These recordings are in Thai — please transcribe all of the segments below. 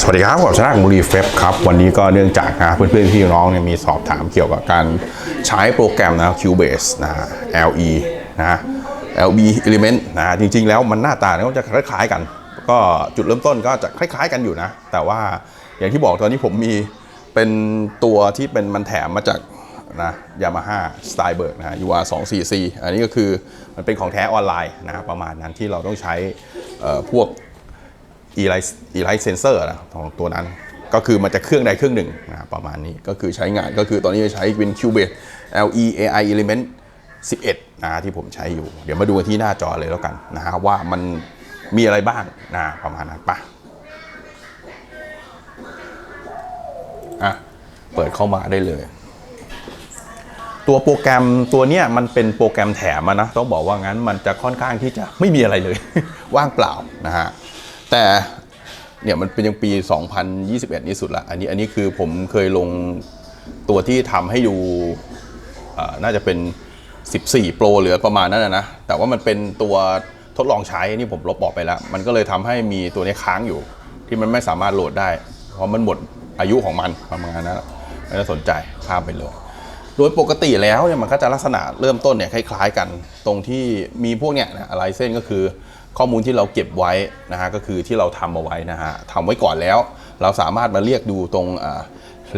สวัสดีครับผมชนะบุรีเฟบครับวันนี้ก็เนื่องจากนะเพื่อนๆพี่น้องเนี่ยมีสอบถามเกี่ยวกับการใช้โปรแกรมนะ Cubase นะ LE นะ LB Element นะจริงๆแล้วมันหน้าตาเนี่ยก็จะคล้ายๆกัน ก็จุดเริ่มต้นก็จะคล้ายๆกันอยู่นะ แต่ว่าอย่างที่บอกตอนนี้ผมมีเป็นตัวที่เป็นมันแถมมาจากนะยามาฮ่าสไตล์เบิร์กนะ UR 2 4 c อันนี้ก็คือมันเป็นของแท้ออนไลน์นะประมาณนั้นที่เราต้องใช้พวก e l i g h t e l i g h t sensor นะของตัวนั้น ก็คือมันจะเครื่องใดเครื่องหนึ่งนะประมาณนี้ก็คือใช้งานก็คือตอนนี้ใช้เป็น Cubase LE AI Element 11 นะที่ผมใช้อยู่ เดี๋ยวมาดูที่หน้าจอเลยแล้วกันนะฮะว่ามันมีอะไรบ้างนะประมาณนั้นปะอะเปิดเข้ามาได้เลย ตัวโปรแกรมตัวเนี้ยมันเป็นโปรแกรมแถมนะต้องบอกว่างั้นมันจะค่อนข้างที่จะไม่มีอะไรเลย ว่างเปล่านะฮะ แต่เนี่ยมันเป็นยังปี 2021 นี่สุดละ อันนี้อันนี้คือผมเคยลงตัวที่ทำให้ดูเอ่อน่าจะเป็น 14 Pro เหลือประมาณนั้นนะ แต่ว่ามันเป็นตัวทดลองใช้นี่ผมลบออกไปแล้ว มันก็เลยทำให้มีตัวนี้ค้างอยู่ ที่มันไม่สามารถโหลดได้ เพราะมันหมดอายุของมันประมาณนั้นไม่ได้สนใจข้ามไปเลย โดยปกติแล้วเนี่ยมันก็จะลักษณะเริ่มต้นเนี่ยคล้ายๆกัน ตรงที่มีพวกเนี่ยอะไรเส้นก็คือ ข้อมูลที่เราเก็บไว้นะฮะก็คือที่เราทำเอาไว้นะฮะทำไว้ก่อนแล้ว เราสามารถมาเรียกดูตรง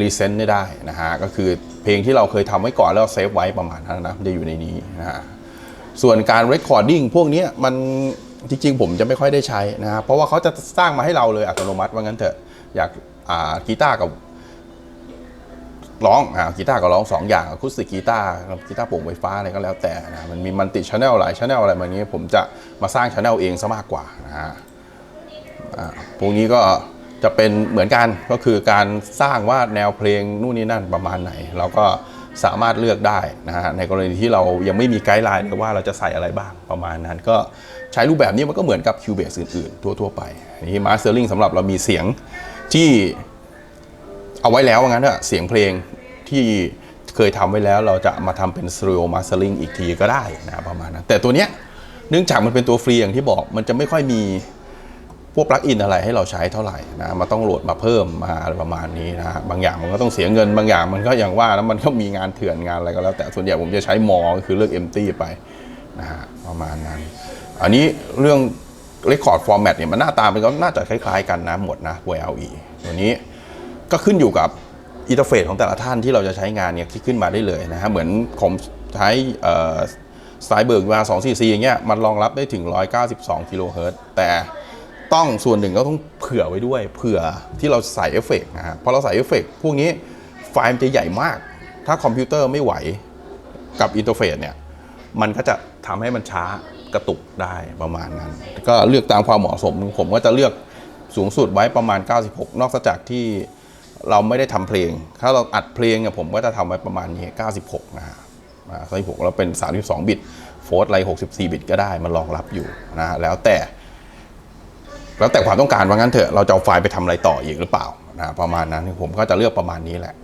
รีเซนต์ได้นะฮะก็คือเพลงที่เราเคยทำไว้ก่อนแล้วเซฟไว้ประมาณนั้นนะจะอยู่ในนี้นะฮะส่วนการ recording พวกนี้มันจริงๆ ผมจะไม่ค่อยได้ใช้นะครับเพราะว่าเขาจะสร้างมาให้เราเลยอัตโนมัติว่างั้นเถอะอยากกีตาร์กับ ร้องอ่ากีตาร์กับร้องสองอย่างอะคูสติกกีตาร์กีตาร์โปร่งไฟฟ้าอะไรก็แล้วแต่นะมันมีมันติชแนลหลายชแนลอะไรแบบนี้ผมจะมาสร้างชแนลเองซะมากกว่านะฮะอ่าพวกนี้ก็จะเป็นเหมือนกันก็คือการสร้างว่าแนวเพลงนู่นนี่นั่นประมาณไหน เราก็สามารถเลือกได้นะฮะในกรณีที่เรายังไม่มีไกด์ไลน์ว่าเราจะใส่อะไรบ้างประมาณนั้น ก็ใช้รูปแบบนี้มันก็เหมือนกับ Cubase อื่นๆ ทั่วๆไปอันนี้ Mastering สำหรับเรามีเสียงที่เอาไว้แล้วว่างั้นเถอะเสียงเพลง ที่เคยทำไว้แล้วเราจะมาทำเป็น Stereo Mastering อีกทีก็ได้นะประมาณนั้นแต่ตัวเนี้ยเนื่องจากมันเป็นตัวฟรีอย่างที่บอกมันจะไม่ค่อยมีพวกปลั๊กอินอะไรให้เราใช้เท่าไหร่นะมันต้องโหลดมาเพิ่มมาอะไรประมาณนี้นะบางอย่างมันก็ต้องเสียเงินบางอย่างมันก็อย่างว่าแล้วมันก็มีงานเถื่อนงานอะไรก็แล้ว แต่ส่วนใหญ่ผมจะใช้มอคือเลือก empty ไปนะฮะประมาณนั้น อันนี้เรื่อง record format เนี่ยมันหน้าตามันก็น่าจะคล้ายๆกันนะหมดนะ VLE ตัวนี้ก็ขึ้นอยู่กับ อินเทอร์เฟซของแต่ละท่านที่เราจะใช้งานเนี่ยที่ขึ้นมาได้เลยนะฮะเหมือนผมใช้สไตล์เบิร์กมา2 4 4อย่างเงี้ยมันรองรับได้ถึง 192 กิโลเฮิรตซ์แต่ต้องส่วนหนึ่งก็ต้องเผื่อไว้ด้วย เผื่อที่เราใส่เอฟเฟกนะฮะพอเราใส่เอฟเฟกพวกนี้ไฟล์มันจะใหญ่มาก ถ้าคอมพิวเตอร์ไม่ไหวกับอินเทอร์เฟซเนี่ยมันก็จะทำให้มันช้ากระตุกได้ประมาณนั้น ก็เลือกตามความเหมาะสม ผมก็จะเลือกสูงสุดไว้ประมาณ 96 นอกจากที่ เราไม่ได้ทำเพลง ถ้าเราอัดเพลงเนี่ยผมก็จะทำไว้ประมาณนี้ 96 นะฮะ96แล้วเป็น 32 บิต โฟร์ไร64 บิตก็ได้ มันรองรับอยู่นะฮะแล้วแต่ แล้วแต่ความต้องการว่างั้นเถอะ เราจะเอาไฟล์ไปทำอะไรต่ออีกหรือเปล่านะประมาณนั้นผมก็จะเลือกประมาณนี้แหละ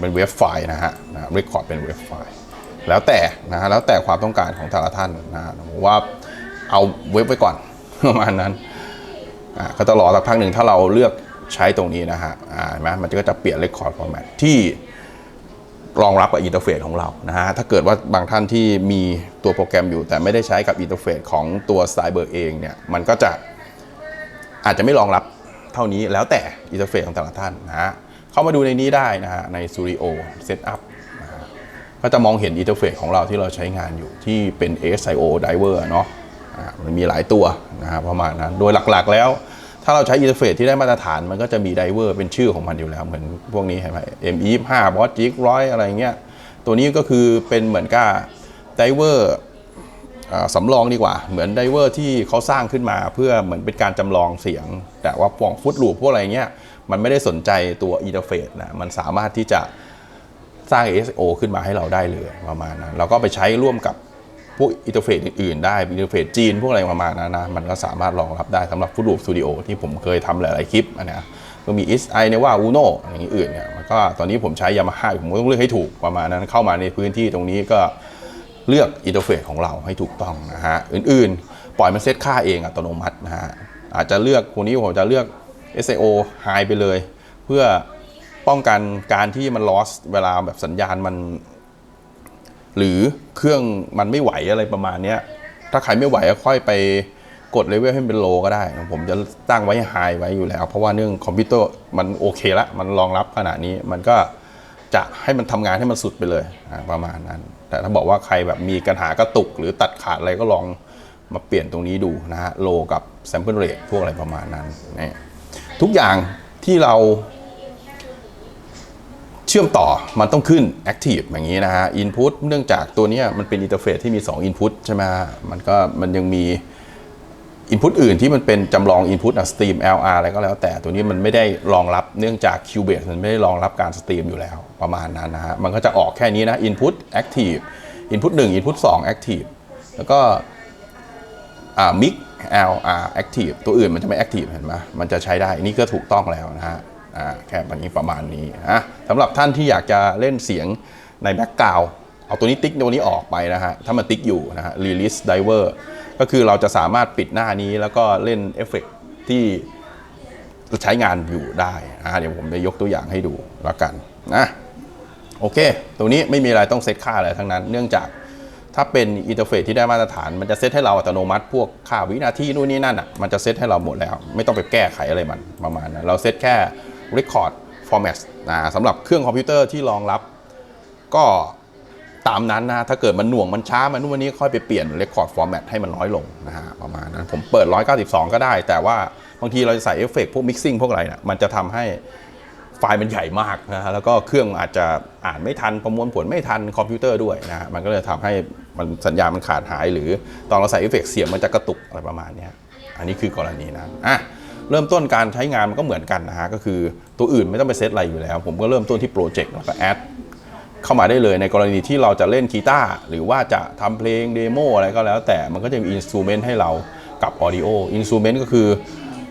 เป็นเว็บไฟล์นะฮะนะรคคอร์ดเป็นเว็บไฟล์แล้วแต่นะฮะแล้วแต่ความต้องการของแต่ละท่านนะฮะผมว่าเอาเว็บไว้ก่อนประมาณนั้นอ่าก็จะรอสักพักหนึ่งถ้าเราเลือก ใช้ตรงนี้นะฮะอ่าเห็นไหมมันก็จะเปลี่ยนเรคคอร์ดฟอร์แมตที่รองรับกับอินเทอร์เฟซของเรานะฮะถ้าเกิดว่าบางท่านที่มีตัวโปรแกรมอยู่ แต่ไม่ได้ใช้กับอินเทอร์เฟซของตัว s t y b e r เองเนี่ยมันก็จะอาจจะไม่รองรับเท่านี้แล้วแต่อินเทอร์เฟซของแต่ละท่านนะฮะเข้ามาดูในนี้ได้นะฮะใน Studio Setup นะฮะก็จะมองเห็นอินเทอร์เฟซของเราที่เราใช้งานอยู่ที่เป็น ASIO driver เนาะอ่ามันมีหลายตัวนะฮะประมาณนั้นโดยหลักๆแล้ว ถ้าเราใช้อินเทอร์เฟซที่ได้มาตรฐานมันก็จะมีไดเวอร์เป็นชื่อของมันอยู่แล้ว เหมือนพวกนี้เห็นไหม M25 บอสจิกร้อยอะไรเงี้ยตัวนี้ก็คือเป็นเหมือนกับไดเวอร์สำรองดีกว่า เหมือนไดเวอร์ที่เขาสร้างขึ้นมาเพื่อเหมือนเป็นการจำลองเสียง แต่ว่าป่องฟุตลูปพวกอะไรเงี้ยมันไม่ได้สนใจตัวอินเทอร์เฟซนะมันสามารถที่จะสร้าง ASO ขึ้นมาให้เราได้เลยประมาณนั้นเราก็ไปใช้ร่วมกับ พวกอินเทอร์เฟซอื่นๆ ได้อินเทอร์เฟซจีนพวกอะไรประมาณนั้นนะมันก็สามารถรองรับได้สำหรับฟุตลูปสตูดิโอที่ผมเคยทำหลายๆคลิปนเนี้ยก็มี is i เนว่า uno อย่างนี้อื่นเนี่ยมันก็ตอนนี้ผมใช้ยามาฮ่าผมก็ต้องเลือกให้ถูกประมาณนั้นเข้ามาในพื้นที่ตรงนี้ก็เลือกอินเทอร์เฟซของเราให้ถูกต้องนะฮะอื่นๆ ปล่อยมันเซตค่าเองอัตโนมัตินะฮะอาจจะเลือกคนนี้ผมจะเลือก SAO high ไปเลย เพื่อป้องกันการที่มัน loss เวลาแบบสัญญาณมัน หรือเครื่องมันไม่ไหวอะไรประมาณนี้ถ้าใครไม่ไหวก็ค่อยไปกดเลเวลให้เป็นโลก็ได้ ผมจะตั้งไว้ไฮไว้อยู่แล้ว เพราะว่าเนื่องคอมพิวเตอร์มันโอเคละมันรองรับขนาดนี้มันก็จะให้มันทำงานให้มันสุดไปเลยประมาณนั้น แต่ถ้าบอกว่าใครแบบมีปัญหากระตุก หรือตัดขาดอะไรก็ลองมาเปลี่ยนตรงนี้ดูนะฮะโลกับ sample rate พวกอะไรประมาณนั้นนี่ทุกอย่างที่เรา เชื่อมต่อมันต้องขึ้น Active อย่างนี้นะฮะ Input เนื่องจากตัวนี้มันเป็นอินเทอร์เฟซที่มี 2 Input ใช่ไหมมันก็มันยังมี Input อื่นที่มันเป็นจำลอง Input อะ Stream LR อะไรก็แล้ว แต่ตัวนี้มันไม่ได้รองรับเนื่องจาก Cubase มันไม่ได้รองรับการสตรีมอยู่แล้วประมาณนั้นนะฮะ มันก็จะออกแค่นี้นะ Input Active Input 1 Input 2 Active แล้วก็อ่า Mix LR Active ตัวอื่นมันจะไม่ Active เห็นไหมมันจะใช้ได้นี่ก็ถูกต้องแล้วนะฮะ แค่แบบนี้ประมาณนี้นะสำหรับท่านที่อยากจะเล่นเสียงในแบ็กกราวเอาตัวนี้ติ๊กตัวนี้ออกไปนะฮะ ถ้ามันติ๊กอยู่นะฮะ release driver ก็คือเราจะสามารถปิดหน้านี้แล้วก็เล่นเอฟเฟกต์ที่ใช้งานอยู่ได้นะเดี๋ยวผมจะยกตัวอย่างให้ดูแล้วกันนะโอเคตรงนี้ไม่มีอะไรต้องเซตค่าอะไรทั้งนั้น เนื่องจากถ้าเป็นอินเทอร์เฟซที่ได้มาตรฐาน มันจะเซตให้เราอัตโนมัติ พวกค่าวินาทีนู่นนี่นั่นอะมันจะเซตให้เราหมดแล้ว ไม่ต้องไปแก้ไขอะไรมันประมาณนั้นเราเซตแค่ record format นะสำหรับเครื่องคอมพิวเตอร์ที่รองรับ ก็ตามนั้นนะถ้าเกิดมันหน่วงมันช้ามันนู่นวันนี้ค่อยไปเปลี่ยน record format ให้มันน้อยลงนะฮะประมาณนั้นผมเปิด 192 ก็ได้ แต่ว่าบางทีเราจะใส่เอฟเฟกพวก mixing พวกอะไรนะมันจะทำให้ไฟล์มันใหญ่มากนะฮะแล้วก็เครื่องอาจจะอ่านไม่ทันประมวลผลไม่ทันคอมพิวเตอร์ด้วยนะฮะมันก็เลยทำให้มันสัญญาณมันขาดหาย หรือตอนเราใส่เอฟเฟกเสียงมันจะกระตุกอะไรประมาณนี้อันนี้คือกรณีนั้นอะ เริ่มต้นการใช้งานมันก็เหมือนกันนะฮะก็คือตัวอื่นไม่ต้องไปเซตอะไรอยู่แล้ว ผมก็เริ่มต้นที่โปรเจกต์แล้วก็แอดเข้ามาได้เลยในกรณีที่เราจะเล่นกีตาร์หรือว่าจะทำเพลงเดโมอะไรก็แล้ว แต่มันก็จะมีอินสตูเมนต์ให้เรากับออดิโออินสตูเมนต์ก็คือ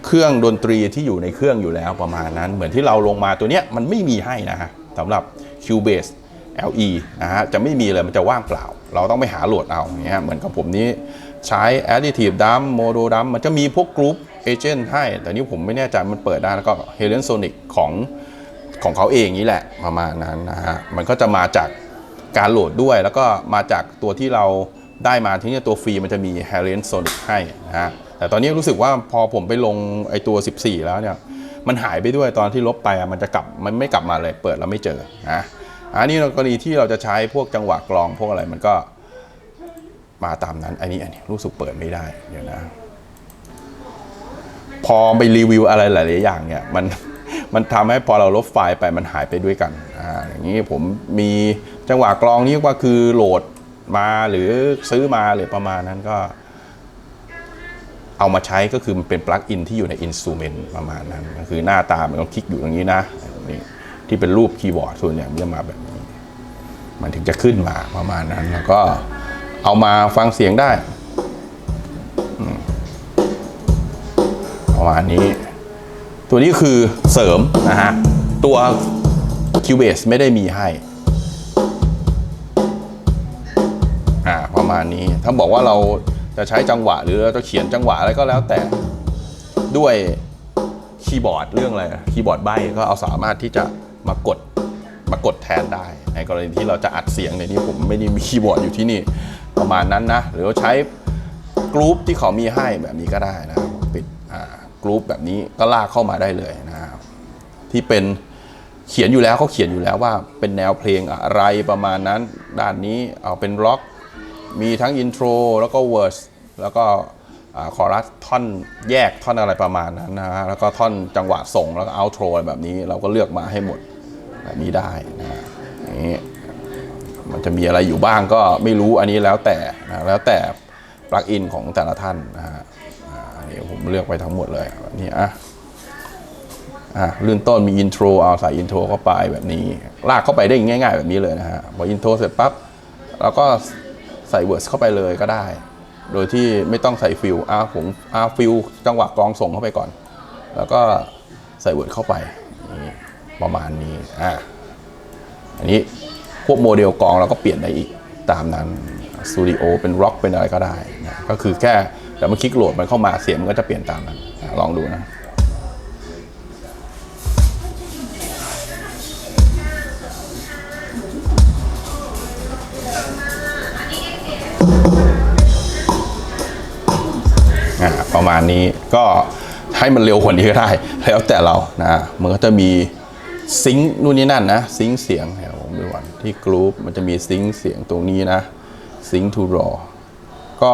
เครื่องดนตรีที่อยู่ในเครื่องอยู่แล้วประมาณนั้น เหมือนที่เราลงมาตัวเนี้ยมันไม่มีให้นะฮะสำหรับ Cubase LE นะฮะจะไม่มีเลยมันจะว่างเปล่า เราต้องไปหาโหลดเอาอย่างเงี้ยเหมือนกับผมนี้ใช้ Additive Drum Modo Drum มันจะมีพวกกรุ๊ป เอเจนต์ให้ แต่นี่ผมไม่แน่ใจมันเปิดได้แล้วก็ Helium Sonic ของของเขาเองนี่แหละประมาณนั้นนะฮะมันก็จะมาจากการโหลดด้วยแล้วก็มาจากตัวที่เราได้มาที่นี่ตัวฟรีมันจะมี Helium Sonic ให้นะฮะแต่ตอนนี้รู้สึกว่าพอผมไปลงไอตัว 14 แล้วเนี่ยมันหายไปด้วยตอนที่ลบไปมันจะกลับมันไม่กลับมาเลยเปิดแล้วไม่เจอนะอันนี้กรณีที่เราจะใช้พวกจังหวะกลองพวกอะไรมันก็มาตามนั้นอันนี้อันนี้รู้สึกเปิดไม่ได้เดี๋ยวนะ พอไปรีวิวอะไรหลาย ๆ อย่างเนี่ยมันมันทำให้พอเราลบไฟล์ไปมันหายไปด้วยกันอ่าอย่างนี้ผมมีจังหวะกลองนี่ว่าคือโหลดมาหรือซื้อมาหรือประมาณนั้นก็ เอามาใช้ก็คือมันเป็นปลั๊กอินที่อยู่ในอินสตูเมนต์ประมาณนั้น ก็คือหน้าตามันต้องคลิกอยู่ตรงนี้นะนี่ที่เป็นรูปคีย์บอร์ดส่วนใหญ่มันจะมาแบบนี้ มันถึงจะขึ้นมาประมาณนั้น แล้วก็เอามาฟังเสียงได้ อืม ประมาณนี้ ตัวนี้คือเสริมนะฮะ ตัว Cubase ไม่ได้มีให้ อ่า ประมาณนี้ ถ้าบอกว่าเราจะใช้จังหวะหรือจะเขียนจังหวะอะไรก็แล้วแต่ด้วยคีย์บอร์ดเรื่องอะไรคีย์บอร์ดใบก็เอาสามารถที่จะมากดมากดแทนได้ ในกรณีที่เราจะอัดเสียงในนี้ผมไม่ได้มีคีย์บอร์ดอยู่ที่นี่ประมาณนั้นนะ หรือว่าใช้กรุ๊ปที่เขามีให้แบบนี้ก็ได้นะ กรุ๊ปแบบนี้ก็ลากเข้ามาได้เลยนะครับที่เป็นเขียนอยู่แล้วเขาเขียนอยู่แล้วว่าเป็นแนวเพลงอะไรประมาณนั้น ด้านนี้เอาเป็นร็อก มีทั้งอินโทรแล้วก็เวอร์สแล้วก็คอรัสท่อนแยกท่อนอะไรประมาณนั้นนะฮะแล้วก็ท่อนจังหวะส่งแล้วก็เอาโทรแบบนี้เราก็เลือกมาให้หมดแบบนี้ได้นะนี้มันจะมีอะไรอยู่บ้างก็ไม่รู้อันนี้แล้วแต่นะแล้วแต่ปลั๊กอินของแต่ละท่านนะฮะอ่าอันนี้ผม เลือกไปทั้งหมดเลยนี่อะอะลื่นต้นมีอินโทรเอาใส่อินโทรเข้าไปแบบนี้ ลากเข้าไปได้ง่าย ๆ แบบนี้เลยนะฮะพออินโทรเสร็จปั๊บเราก็ใส่เวิร์สเข้าไปเลยก็ได้ โดยที่ไม่ต้องใส่ฟิลอะผมอะฟิลจังหวะกลองส่งเข้าไปก่อน แล้วก็ใส่เวิร์ดเข้าไปประมาณนี้อะอันนี้พวกโมเดลกองเราก็เปลี่ยนได้อีกตามนั้นสตูดิโอเป็นร็อกเป็นอะไรก็ได้นะก็คือแค่ แต่เมื่อคลิกโหลดมันเข้ามาเสียงมันก็จะเปลี่ยนตามนั้นลองดูนะประมาณนี้ก็ให้มันเร็วกว่านี้ก็ได้ แล้วแต่เรานะมันก็จะมีซิงค์นู่นนี่นั่นนะซิงค์เสียงเดี๋ยวผมดูก่อนที่กรุ๊ปมันจะมีซิงค์เสียงตรงนี้นะซิงค์ทูรอก็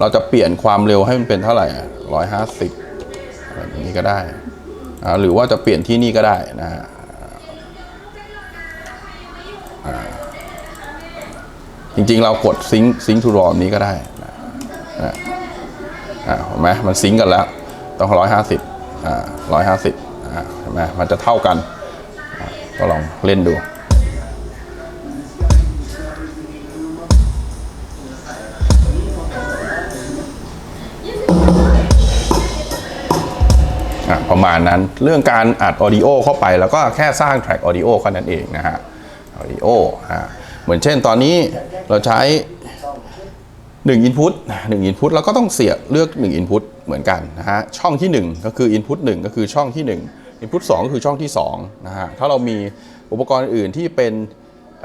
เราจะเปลี่ยนความเร็วให้มันเป็นเท่าไหร่ร้อยห้าสิบอะไรอย่างนี้ก็ได้หรือว่าจะเปลี่ยนที่นี่ก็ได้นะฮะจริงๆเรากดซิงซิงทูรอนี้ก็ได้นะอ่าเห็นไหมมันซิงกันแล้ว ต้องร้อยห้าสิบอ่าร้อยห้าสิบอ่าเห็นไหมมันจะเท่ากัน ก็ลองเล่นดู ประมาณนั้นเรื่องการอัดออดิโอเข้าไปแล้วก็แค่สร้างแทร็กออดิโอแค่นั้นเองนะฮะออดิโอฮะเหมือนเช่นตอนนี้เราใช้ 1 Input 1 Input แล้วก็ต้องเสียบเลือก 1 Input เหมือนกันนะฮะช่องที่ 1 ก็คือ Input 1 ก็คือช่องที่ 1 Input 2ก็คือช่องที่2นะฮะถ้าเรามีอุปกรณ์อื่นที่เป็น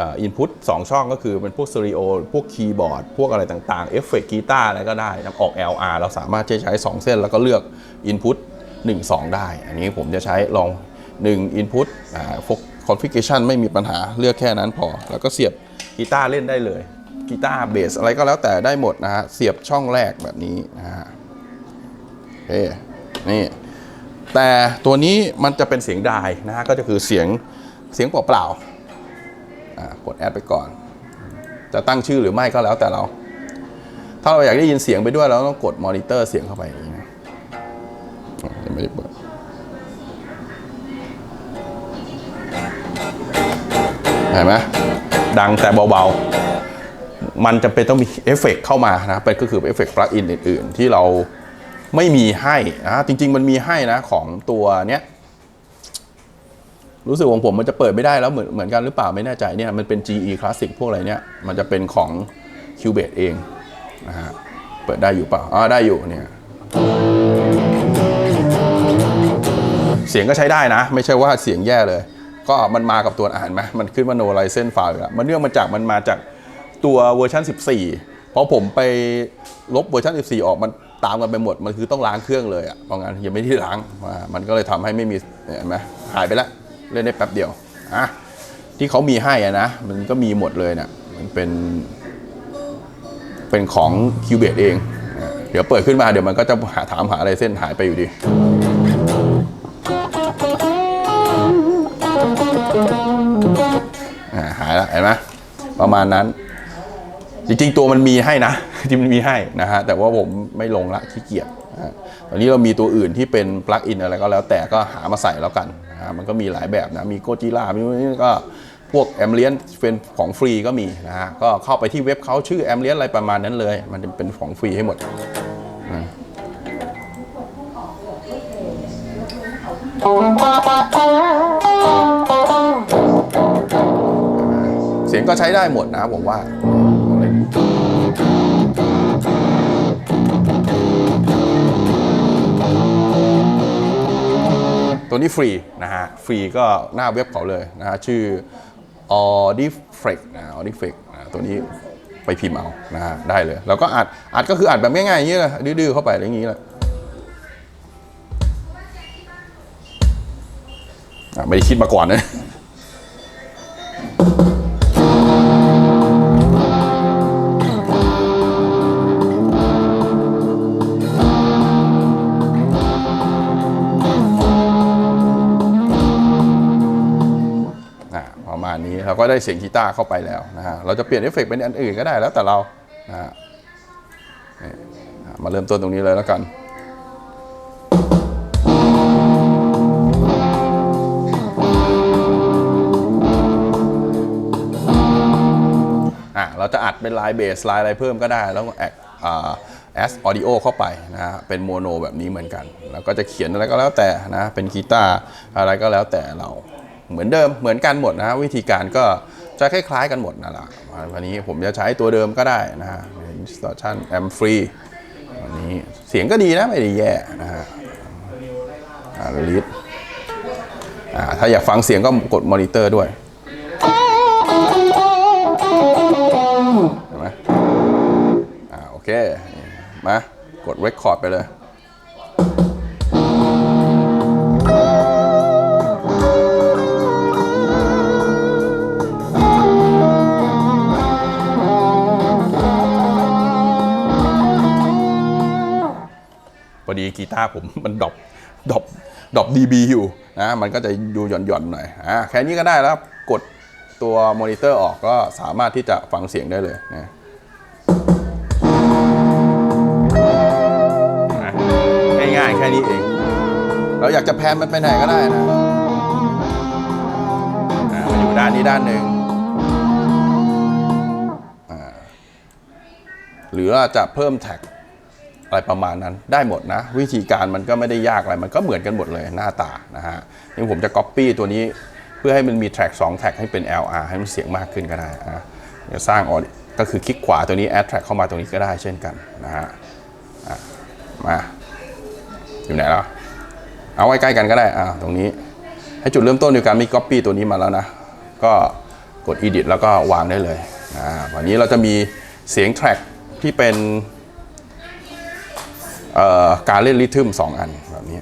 อินพุตสองช่องก็คือเป็นพวกสเตอริโอพวกคีย์บอร์ด พวกอะไรต่างๆ เอฟเฟกต์กีตาร์อะไรก็ได้นะออก LR เราสามารถจะใช้ 2 เส้นแล้วก็เลือก Input 1 2 ได้ อันนี้ผมจะใช้ลอง 1 Input อ่าพวก Configuration ไม่มีปัญหาเลือกแค่นั้นพอ แล้วก็เสียบกีตาร์เล่นได้เลยกีตาร์เบสอะไรก็แล้วแต่ได้หมดนะฮะเสียบช่องแรกแบบนี้นะฮะโอเคนี่แต่ตัวนี้มันจะเป็นเสียงไดายนะฮะก็จะคือเสียงเสียงเปล่าๆกดแอดไปก่อน จะตั้งชื่อหรือไม่ก็แล้วแต่เรา ถ้าเราอยากได้ยินเสียงไปด้วยเราต้องกดมอนิเตอร์เสียงเข้าไปอย่างนี้น ยังไม่ได้เปิดเห็นไหมดังแต่เบาๆ มันจะเป็นต้องมีเอฟเฟกต์เข้ามานะเป็นก็คือเอฟเฟกต์ปลั๊กอินอื่น ๆ ที่เราไม่มีให้นะจริง ๆ มันมีให้นะของตัวเนี้ยรู้สึกของผมมันจะเปิดไม่ได้แล้วเหมือนเหมือนกันหรือเปล่าไม่แน่ใจเนี่ยมันเป็น GE Classic พวกอะไรเนี่ยมันจะเป็นของ Cubase เองนะฮะเปิดได้อยู่เปล่าอ๋อได้อยู่เนี่ย สียงก็ใช้ได้นะ ไม่ใช่ว่าเสียงแย่เลย ก็มันมากับตัวอ่านไหมมันขึ้นว่า no license file อยู่แล้วมันเนื่องมาจากมันมาจากตัวเวอร์ชัน14 เพราะผมไปลบเวอร์ชัน14 ออกมันตามกันไปหมด มันคือต้องล้างเครื่องเลยอะ่ะเพราะงั้นยังไม่ได้ล้างมามันก็เลยทำให้ไม่มีเห็นไหมหายไปแล้วเล่นได้แป๊บเดียวอะที่เขามีให้อะนะ มันก็มีหมดเลยเนี่ยมันเป็น เป็นของ Cubase เอง เดี๋ยวเปิดขึ้นมาเดี๋ยวมันก็จะหาถามหาอะไรเส้นหายไปอยู่ดี เห็นไหมประมาณนั้น จริงๆตัวมันมีให้นะจริงมันมีให้นะฮะแต่ว่าผมไม่ลงละขี้เกียจตอนนี้เรามีตัวอื่นที่เป็นปลั๊กอินอะไรก็แล้วแต่ก็หามาใส่แล้วกันนะฮะมันก็มีหลายแบบนะ มีโกจิล่ามีก็พวกแอมเลียนเป็นของฟรีก็มีนะฮะก็เข้าไปที่เว็บเขาชื่อแอมเลียนอะไรประมาณนั้นเลย มันจะเป็นของฟรีให้หมดเสี ก็ใช้ได้หมดนะผมว่าตัวนี้ฟรีนะฮะ ฟรีก็หน้าเว็บเขาเลยนะฮะ ชื่อ Audiflex นะ Audiflex นะตัวนี้ไปพิมพ์เอานะฮะ ได้เลย แล้วก็อัด อัดก็คืออัดแบบง่ายๆอย่างนี้เลยดื้อๆเข้าไปอย่างนี้แหละไม่ได้คิดมาก่อนนะอะ เราก็ได้เสียงกีตาร์เข้าไปแล้วนะฮะเราจะเปลี่ยนเอฟเฟกต์เป็นอันอื่นก็ได้แล้วแต่เรานะฮะมาเริ่มต้นตรงนี้เลยแล้วกันอะเราจะอัดเป็นไลน์เบสไลน์อะไรเพิ่มก็ได้ แล้วก็แอดแอสออดิโอเข้าไปนะฮะเป็นโมโนแบบนี้เหมือนกัน แล้วก็จะเขียนอะไรก็แล้วแต่นะ เป็นกีตาร์อะไรก็แล้วแต่เรา เหมือนเดิมเหมือนกันหมดนะฮะวิธีการก็จะคล้ายๆกันหมดนั่นแหละวันนี้ผมจะใช้ตัวเดิมก็ได้นะฮะ distortion amp free วันนี้เสียงก็ดีนะ ไม่ได้แย่นะฮะอ่าลิสอ่าถ้าอยากฟังเสียงก็กดมอนิเตอร์ด้วยเห็นไหมอ่าโอเค มากด Record ไปเลย ดีกีตาร์ผมมันดรอปดรอปดรอป dB อยู่นะมันก็จะดูหย่อนหย่อนๆหน่อยอ่าแค่นี้ก็ได้แล้วกดตัวมอนิเตอร์ออกก็สามารถที่จะฟังเสียงได้เลยนะง่ายๆแค่นี้เอง เราอยากจะแพนมันไปไหนก็ได้นะอ่ามันอยู่ด้านนี้ด้านหนึ่งอ่าหรือว่าจะเพิ่มแท็ก อะไรประมาณนั้นได้หมดนะ วิธีการมันก็ไม่ได้ยากอะไรมันก็เหมือนกันหมดเลยหน้าตานะฮะนี่ผมจะ Copy ตัวนี้เพื่อให้มันมีแทร็ก2แทร็กให้เป็น LR ให้มันเสียงมากขึ้นก็ได้นะเดี๋ยวสร้างออก็คือคลิกขวาตัวนี้ add track เข้ามาตรงนี้ก็ได้เช่นกันนะฮะมาอยู่ไหนแล้วเอาไว้ใกล้กันก็ได้อ่าตรงนี้ ให้จุดเริ่มต้นในการมี Copy ตัวนี้มาแล้วนะ ก็กด Edit แล้วก็วางได้เลยอ่าวันนี้เราจะมีเสียงแทร็กที่เป็น การเล่นริทึม2อันแบบนี้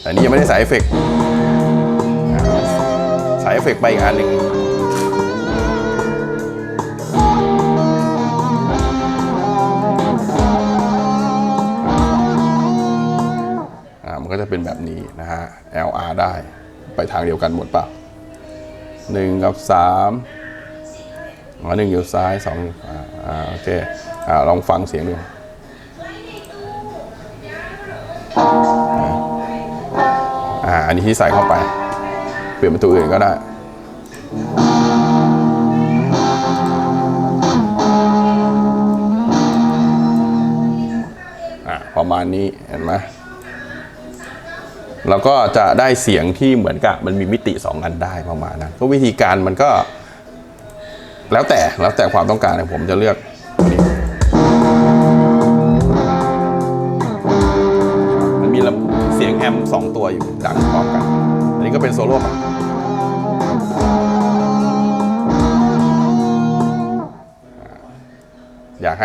แต่นี่ยังไม่ได้ใส่เอฟเฟกต์อ่าใส่เอฟเฟกต์ไปอีกอันหนึ่งมันก็จะเป็นแบบนี้นะฮะ LR ได้ไปทางเดียวกันหมดป่ะหนึ่งกับสามอ๋อหนึ่งอยู่ซ้ายสองอยู่ขวาอ่าโอเคอ่าลองฟังเสียงดู อ่าอันนี้ที่ใส่เข้าไป เปลี่ยนเป็นตัวอื่นก็ได้ประมาณนี้เห็นไหมเราก็จะได้เสียงที่เหมือนกับมันมีมิติ2องอันได้ประมาณนั้นก็วิธีการมันก็ แล้วแต่แล้วแต่ความต้องการผมจะเลือก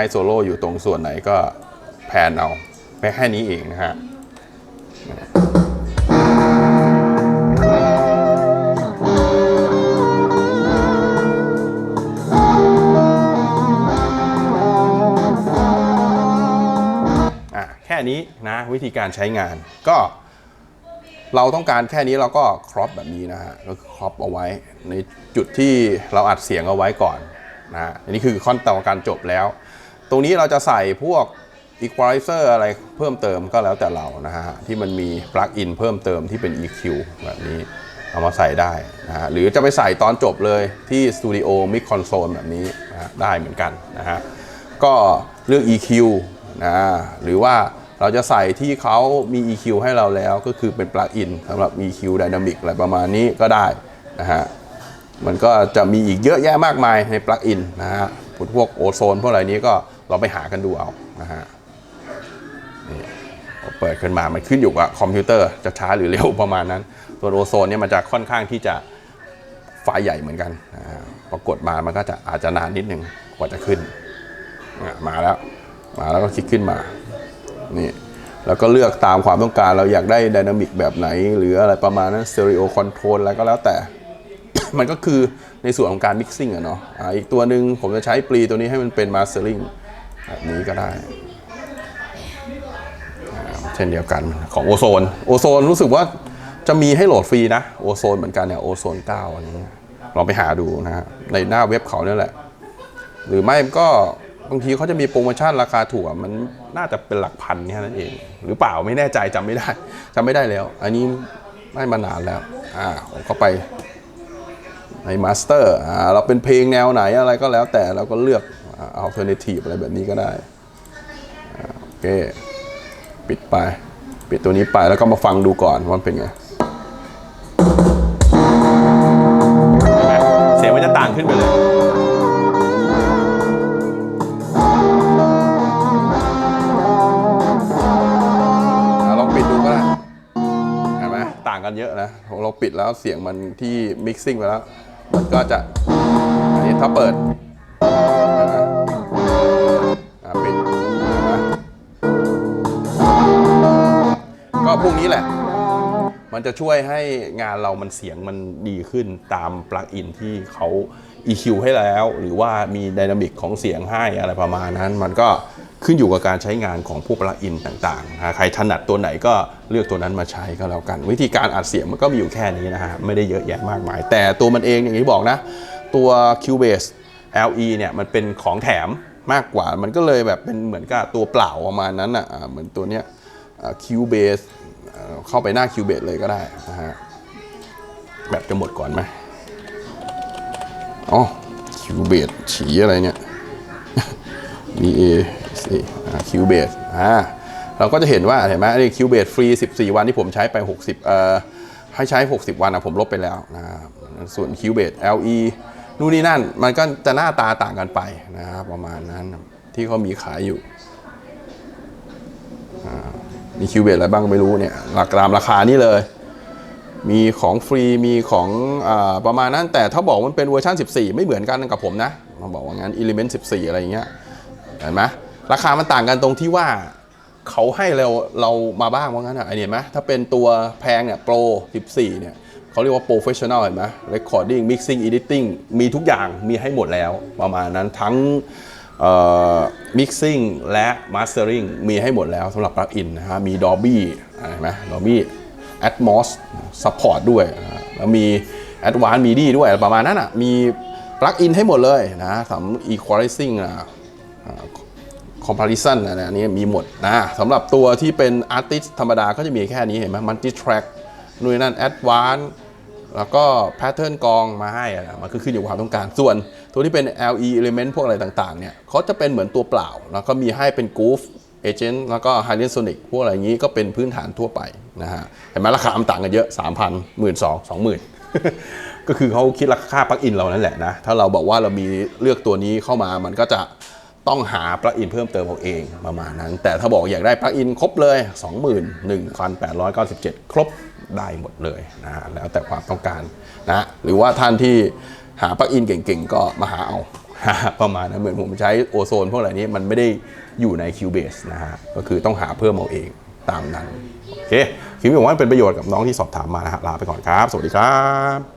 โซโล่อยู่ตรงส่วนไหนก็แพนเอาไปแค่นี้เองนะฮะอะแค่นี้นะวิธีการใช้งานก็เราต้องการแค่นี้เราก็ครอปแบบนี้นะฮะก็ครอปเอาไว้ในจุดที่เราอัดเสียงเอาไว้ก่อนนะฮะอันนี้คือขั้นตอนการจบแล้ว ตรงนี้เราจะใส่พวก equalizer อะไรเพิ่มเติมก็แล้วแต่เรานะฮะ ที่มันมีปลั๊กอินเพิ่มเติมที่เป็น EQ แบบนี้เอามาใส่ได้นะฮะหรือจะไปใส่ตอนจบเลยที่ Studio Mix Console แบบนี้นะะได้เหมือนกันนะฮะ ก็เรื่อง EQ นะหรือว่าเราจะใส่ที่เขามี EQ ให้เราแล้วก็คือเป็นปลั๊กอินสำหรับ EQ Dynamic อะไรประมาณนี้ก็ได้นะฮะ มันก็จะมีอีกเยอะแยะมากมายในปลั๊กอินนะฮะพวกโอโซนพวกอะไรนี้ก็ เราไปหากันดูเอานะฮะนี่เปิดขึ้นมา มันขึ้นอยู่กับคอมพิวเตอร์จะช้าหรือเร็วประมาณนั้น ตัวโอโซนเนี่ยมันจะค่อนข้างที่จะไฟล์ใหญ่เหมือนกันนะฮะปรากฏมามันก็จะอาจจะนานนิดนึงกว่าจะขึ้น มาแล้ว มาแล้วก็คลิกขึ้นมา นี่แล้วก็เลือกตามความต้องการเราอยากได้ไดนามิกแบบไหน หรืออะไรประมาณนั้นสเตอริโอคอนโทรลอะไรก็แล้วแต่ มันก็คือในส่วนของการมิกซิ่งอะเนาะอีกตัวหนึ่งผมจะใช้ปลีตัวนี้ให้มันเป็นมาสเตอริง แบบนี้ก็ได้เช่นเดียวกันของโอโซนโอโซนรู้สึกว่าจะมีให้โหลดฟรีนะโอโซนเหมือนกันเนี่ยโอโซน 9 อันนี้ลองไปหาดูนะฮะในหน้าเว็บเขาเนี่ยแหละ หรือไม่ก็บางทีเขาจะมีโปรโมชั่นราคาถูกอะมันน่าจะเป็นหลักพันแค่นั้นเอง หรือเปล่าไม่แน่ใจจำไม่ได้จำไม่ได้แล้ว อันนี้ได้มานานแล้วอ่าผมก็ไปในมาสเตอร์อ่าเราเป็นเพลงแนวไหนอะไรก็แล้วแต่เราก็เลือก อัลเทอร์เนทีฟอะไรแบบนี้ก็ได้อ่าโอเคปิดไป ปิดตัวนี้ไปแล้วก็มาฟังดูก่อนว่ามันเป็นไงเสียงมันจะต่างขึ้นไปเลยอะลองปิดดูก็ได้เห็นไหมต่างกันเยอะนะของเราปิดแล้วเสียงมันที่มิกซิ่งไปแล้ว มันก็จะอันนี้ถ้าเปิดเห็นไหมอะปิด มันจะช่วยให้งานเรามันเสียงมันดีขึ้นตามปลั๊กอินที่เขา EQ ให้แล้ว หรือว่ามีไดนามิกของเสียงให้อะไรประมาณนั้น มันก็ขึ้นอยู่กับการใช้งานของพวกปลั๊กอินต่างๆนะใครถนัดตัวไหนก็เลือกตัวนั้นมาใช้ก็แล้วกัน วิธีการอัดเสียงมันก็มีอยู่แค่นี้นะฮะ ไม่ได้เยอะแยะมากมาย แต่ตัวมันเองอย่างที่บอกนะ ตัว Cubase LE เนี่ยมันเป็นของแถมมากกว่า มันก็เลยแบบเป็นเหมือนกับตัวเปล่าประมาณนั้นอะ เหมือนตัวเนี้ย Cubase เข้าไปหน้า Cubase เลยก็ได้นะฮะแบบจะหมดก่อนไหมอ๋อ Cubase ฉีอะไรเนี่ย BA สิอ่า Cubase อ่าเราก็จะเห็นว่าเห็นไหมอันนี้ Cubase ฟรี 14 วันที่ผมใช้ไป 60เอ่อให้ใช้ 60 วันนะผมลบไปแล้วนะครับส่วน Cubase LE นู่นนี่นั่น มันก็จะหน้าตาต่างกันไปนะครับประมาณนั้นที่เขามีขายอยู่อ่า มีคิวเบตอะไรบ้างไม่รู้เนี่ยหลักตามราคานี่เลย มีของฟรีมีของอประมาณนั้น แต่ถ้าบอกมันเป็นเวอร์ชัน14 ไม่เหมือนกันกับผมนะมาบอกว่างั้น Element 14 อะไรอย่างเงี้ยเห็นไหมราคามันต่างกันตรงที่ว่าเขาให้เราเรามาบ้างว่างั้นอะไอเนี่ยเห็นไหมถ้าเป็นตัวแพงเนี่ย Pro 14 เนี่ยเขาเรียกว่า Professional เห็นไหม Recording Mixing Editing มีทุกอย่างมีให้หมดแล้วประมาณนั้นทั้ง เอ่อ mixing และ mastering มีให้หมดแล้วสำหรับ plugin นนะฮะมี Dolby เห็นไหม Dolby Atmos support ด้วยแล้วมี Advanced MIDI ด้วยประมาณนั้นอะมี plugin ให้หมดเลยนะสำ equalizing อะ comparison อะไรอันนี้มีหมดนะสำหรับตัวที่เป็น artist ธรรมดาก็จะมีแค่นี้เห็นไหม multi track นู่นนนั่น advanced แล้วก็ pattern กองมาให้อะมันก็ขึ้นอยู่กับความต้องการ ส่วนตัวที่เป็น LE element พวกอะไรต่างๆเนี่ยเขาจะเป็นเหมือนตัวเปล่า แล้วก็มีให้เป็น groove agent แล้วก็ h i g h e n sonic พวกอะไรอย่างนี้ก็เป็นพื้นฐานทั่วไปนะฮะเห็นไหมราคามันต่างกันเยอะ 3,000 1 2 0 0 0 20,000 ก็คือเขาคิดราคาปลั๊กอินเรานั่นแหละนะ ถ้าเราบอกว่าเรามีเลือกตัวนี้เข้ามามันก็จะ ต้องหาปลั๊กอินเพิ่มเติมเอาเองประมาณนั้น แต่ถ้าบอกอยากได้ปลั๊กอินครบเลย 21,897 ครบได้หมดเลยนะฮะแล้วแต่ความต้องการนะหรือว่าท่านที่หาปลั๊กอินเก่งๆ ก็มาหาเอาประมาณนั้นเหมือนผมใช้โอโซนพวกอะไรนี้มันไม่ได้อยู่ใน Cubase นะฮะก็คือต้องหาเพิ่มเอาเองตามนั้น โอเคคลิปนี้ผมว่าเป็นประโยชน์กับน้องที่สอบถามมานะฮะลาไปก่อนครับ สวัสดีครับ